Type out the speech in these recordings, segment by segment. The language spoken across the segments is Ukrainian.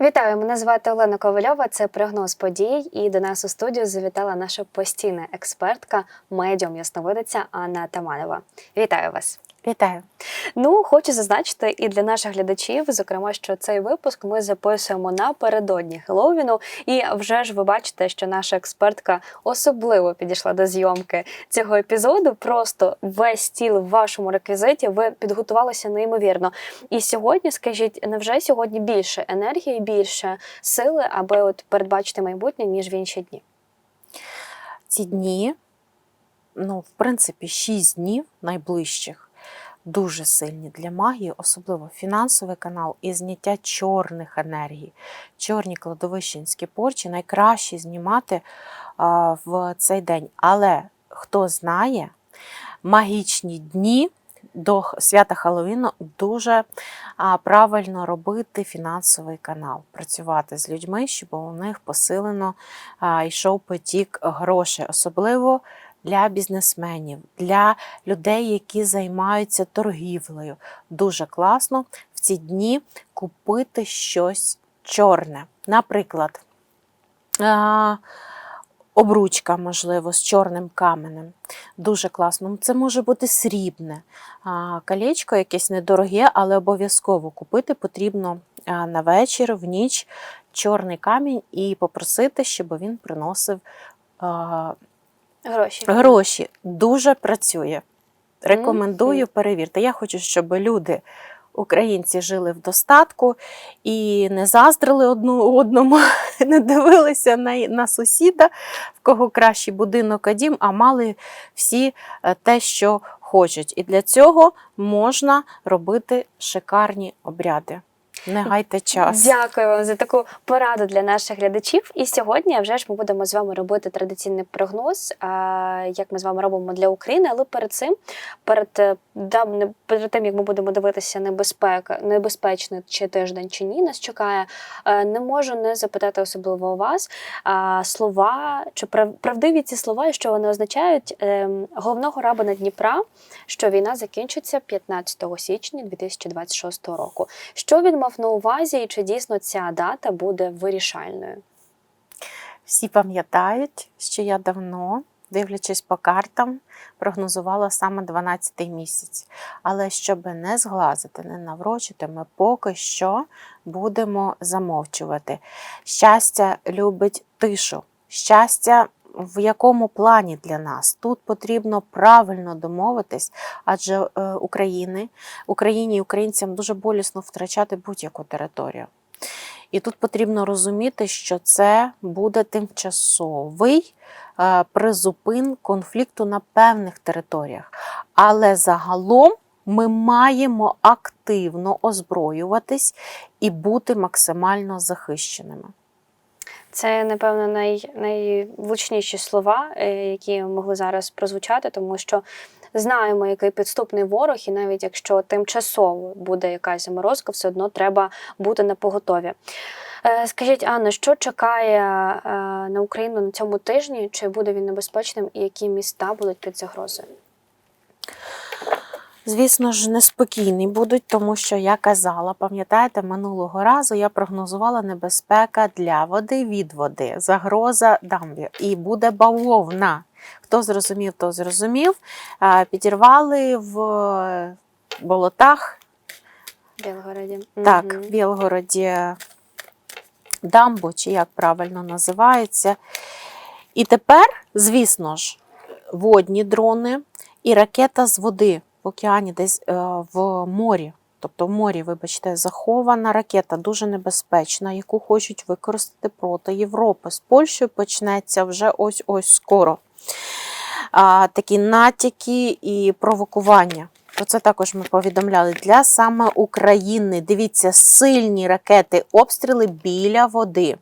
Вітаю, мене звати Олена Ковальова. Це прогноз подій. І до нас у студію завітала наша постійна експертка, медіум ясновидиця Анна Таманова. Вітаю вас! Вітаю. Ну, хочу зазначити і для наших глядачів, зокрема, що цей випуск ми записуємо напередодні Хеллоуіну. І вже ж ви бачите, що наша експертка особливо підійшла до зйомки цього епізоду. Просто весь стіл в вашому реквізиті ви підготувалися неймовірно. І сьогодні, скажіть, невже сьогодні більше енергії, більше сили, аби от передбачити майбутнє, ніж в інші дні? Ці дні, ну, в принципі, 6 днів найближчих дуже сильні для магії, особливо фінансовий канал і зняття чорних енергій. Чорні кладовищенські порчі найкраще знімати в цей день. Але хто знає, магічні дні. До свята Хеллоуіну дуже правильно робити фінансовий канал, працювати з людьми, щоб у них посилено йшов потік грошей, особливо для бізнесменів, для людей, які займаються торгівлею. Дуже класно в ці дні купити щось чорне. Наприклад, обручка, можливо, з чорним каменем. Дуже класно. Це може бути срібне. Колечко якесь недороге, але обов'язково купити потрібно на вечір, в ніч чорний камінь і попросити, щоб він приносив. Гроші. Гроші дуже працює. Рекомендую, Мгм. перевірте. Я хочу, щоб люди, українці, жили в достатку і не заздрили одну одному, не дивилися на, на сусіда, в кого кращий будинок а дім, а мали всі е, те, що хочуть. І для цього можна робити шикарні обряди. Не гайте час. Дякую вам за таку пораду для наших глядачів. І сьогодні вже ж ми будемо з вами робити традиційний прогноз, як ми з вами робимо для України. Але перед цим, перед, е, перед тим як ми будемо дивитися небезпека, небезпечний чи тиждень чи ні, нас чекає. е, Не можу не запитати особливо у вас слова, чи прав- правдиві ці слова, і що вони означають Ем, головного рабина Дніпра, що війна закінчиться 15 січня 2026 року. Що він мав на увазі, і чи дійсно ця дата буде вирішальною? Всі пам'ятають, що я давно, дивлячись по картам, прогнозувала саме 12-й місяць. Але щоб не зглазити, не наврочити, ми поки що будемо замовчувати. Щастя любить тишу. Щастя. В якому плані для нас тут потрібно правильно домовитись, адже е, України, Україні і українцям дуже болісно втрачати будь-яку територію. І тут потрібно розуміти, що це буде тимчасовий е, призупин конфлікту на певних територіях. Але загалом ми маємо активно озброюватись і бути максимально захищеними. Це, напевно, най, найвлучніші слова, е, які могли зараз прозвучати, тому що знаємо, який підступний ворог, і навіть якщо тимчасово буде якась заморозка, все одно треба бути на поготові. Е, Скажіть, Анна, що чекає е, на Україну на цьому тижні? Чи буде він небезпечним, і які міста будуть під загрозою? Звісно ж, неспокійні будуть, тому що я казала, пам'ятаєте, минулого разу я прогнозувала небезпека для води від води, загроза дамбі. І буде бавовна. Хто зрозумів, то зрозумів. Підірвали в болотах, Білгороді. так, в Білгороді дамбу, чи як правильно називається. І тепер, звісно ж, водні дрони і ракета з води в океані, десь е, в морі. Тобто в морі, вибачте, захована ракета дуже небезпечна, яку хочуть використати проти Європи. З Польщею почнеться вже ось ось скоро. А, такі натяки і провокування. Про це також ми повідомляли для саме України. Дивіться, сильні ракети, обстріли біля води.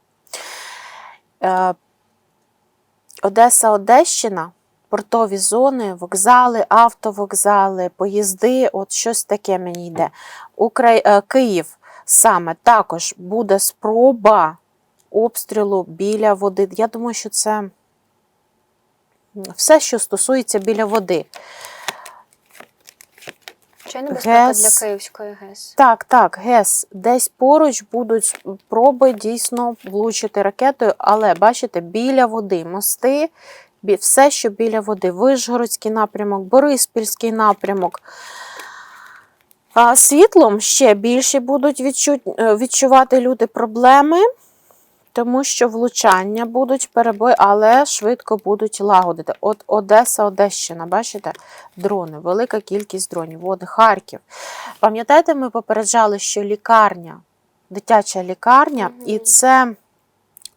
Е, Одеса, Одещина, портові зони, вокзали, автовокзали, поїзди, от щось таке мені йде. Украї... е, Київ саме також буде спроба обстрілу біля води. Я думаю, що це все, що стосується біля води. Чи небезпека ГЕС. для Київської ГЕС? Так, так, ГЕС. Десь поруч будуть проби дійсно влучити ракетою, але бачите, біля води, мости, все, що біля води. Вишгородський напрямок, Бориспільський напрямок. А світлом ще більше будуть відчу- е, відчувати люди проблеми, тому що влучання будуть перебої, але швидко будуть лагодити. От Одеса, Одещина, бачите, дрони, велика кількість дронів. От Харків. Пам'ятаєте, ми попереджали, що лікарня, дитяча лікарня, і це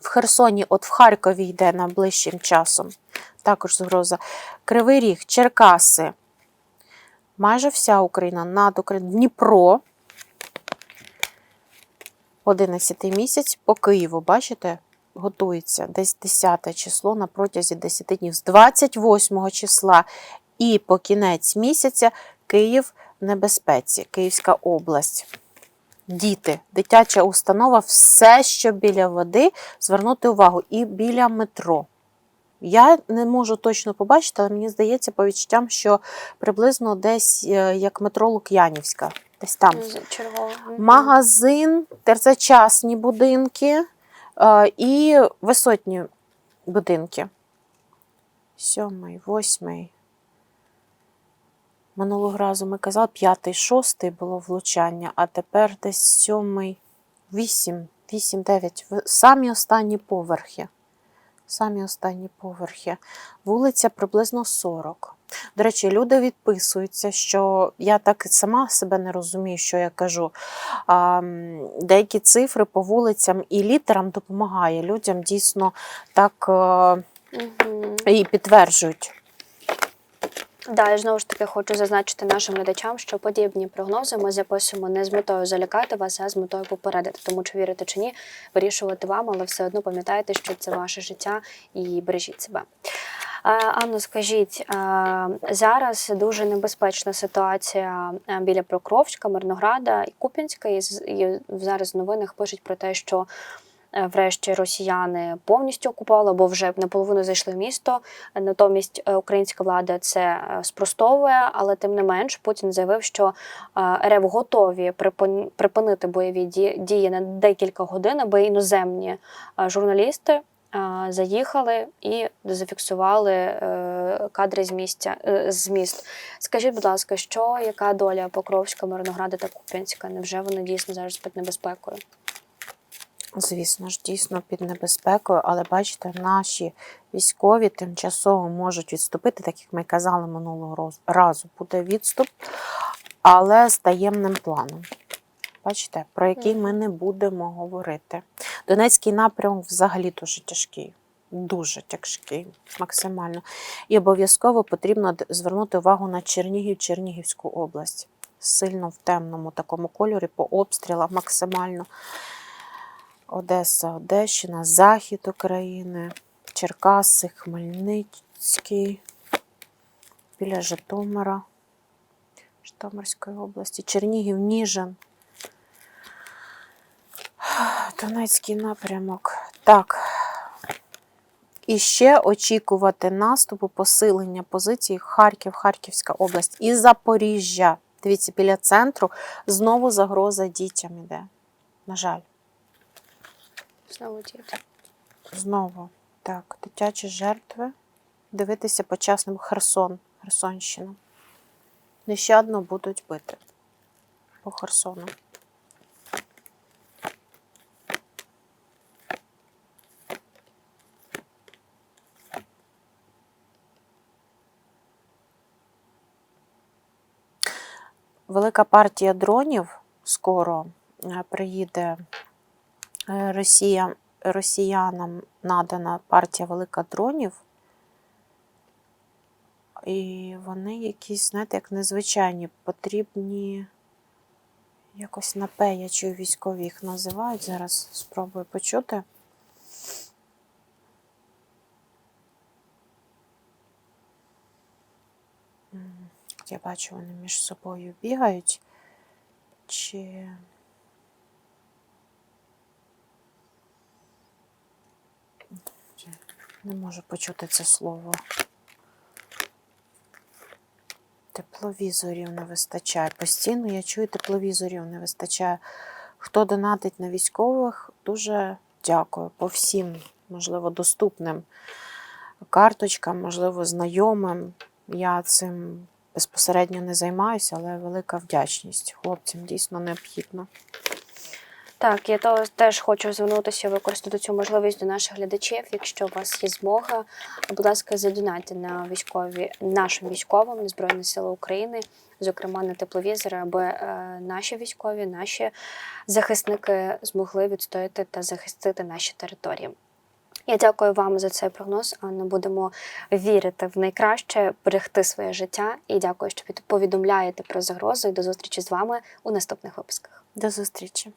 в Херсоні, от в Харкові йде найближчим часом. Також загроза. Кривий Ріг, Черкаси. Майже вся Україна над Україною. Дніпро. 11 місяць по Києву, бачите, готується десь 10 число на протязі 10 днів. З 28 числа і по кінець місяця Київ в небезпеці, Київська область. Діти, дитяча установа, все, що біля води, звернути увагу і біля метро. Я не можу точно побачити, але мені здається, по відчуттям, що приблизно десь е, як метро Лук'янівська, десь там. Мгм. Магазин, це частні будинки е, і висотні будинки. Сьомий, восьмий. Минулого разу ми казали, п'ятий, шостий було влучання, а тепер десь сьомий, вісім, вісім, дев'ять. Самі останні поверхи. Самі останні поверхи. Вулиця приблизно 40. До речі, люди відписуються, що я так сама себе не розумію, що я кажу. А, деякі цифри по вулицям і літерам допомагає людям дійсно так Мгм. і підтверджують. Да, я знову ж таки хочу зазначити нашим глядачам, що подібні прогнози ми записуємо не з метою залякати вас, а з метою попередити. Тому чи вірите чи ні, вирішувати вам, але все одно пам'ятайте, що це ваше життя і бережіть себе. Анно, скажіть, зараз дуже небезпечна ситуація біля Покровська, Мирнограда і Куп'янська. І зараз в новинах пишуть про те, що врешті росіяни повністю окупували, або вже наполовину зайшли в місто. Натомість е, українська влада це е, спростовує, але тим не менш Путін заявив, що е, РФ готові припин- припинити бойові ді- дії на декілька годин, аби іноземні е, журналісти е, заїхали і зафіксували е, кадри з місця е, з міст. Скажіть, будь ласка, що яка доля Покровська, Мирнограда та Куп'янська? Невже вони дійсно зараз під небезпекою? Звісно ж, дійсно під небезпекою, але бачите, наші військові тимчасово можуть відступити, так як ми казали минулого разу, буде відступ, але з таємним планом. Бачите, про який ми не будемо говорити. Донецький напрямок взагалі дуже тяжкий. Дуже тяжкий, максимально. І обов'язково потрібно звернути увагу на Чернігів, Чернігівську область. Сильно в темному такому кольорі, по обстрілах максимально. Одеса, Одещина, Захід України, Черкаси, Хмельницький, біля Житомира, Житомирської області, Чернігів, Ніжин, Донецький напрямок. Так. І ще очікувати наступу, посилення позицій Харків, Харківська область і Запоріжжя. Дивіться, біля центру знову загроза дітям іде. На жаль. Знову діти. Знову так, дитячі жертви. Дивитися по часним Херсон, Херсонщина. Нещадно будуть бити по Херсону. Велика партія дронів скоро е, приїде Росія, росіянам надана партія велика дронів. І вони якісь, знаєте, як незвичайні, потрібні якось на П, я чую, військові їх називають. Зараз спробую почути. Я бачу, вони між собою бігають. Чи. Не можу почути це слово. Тепловізорів не вистачає. Постійно я чую, тепловізорів не вистачає. Хто донатить на військових, дуже дякую по всім, можливо, доступним карточкам, можливо, знайомим. Я цим безпосередньо не займаюся, але велика вдячність хлопцям дійсно необхідно. Так, я то теж хочу звернутися, використати цю можливість до наших глядачів. Якщо у вас є змога, будь ласка, задонайте на військові нашим військовим Збройні Сили України, зокрема на тепловізори, аби е, наші військові, наші захисники змогли відстояти та захистити наші території. Я дякую вам за цей прогноз. Анна. Будемо вірити в найкраще, берегти своє життя. І дякую, що повідомляєте про загрозу. І до зустрічі з вами у наступних випусках. До зустрічі!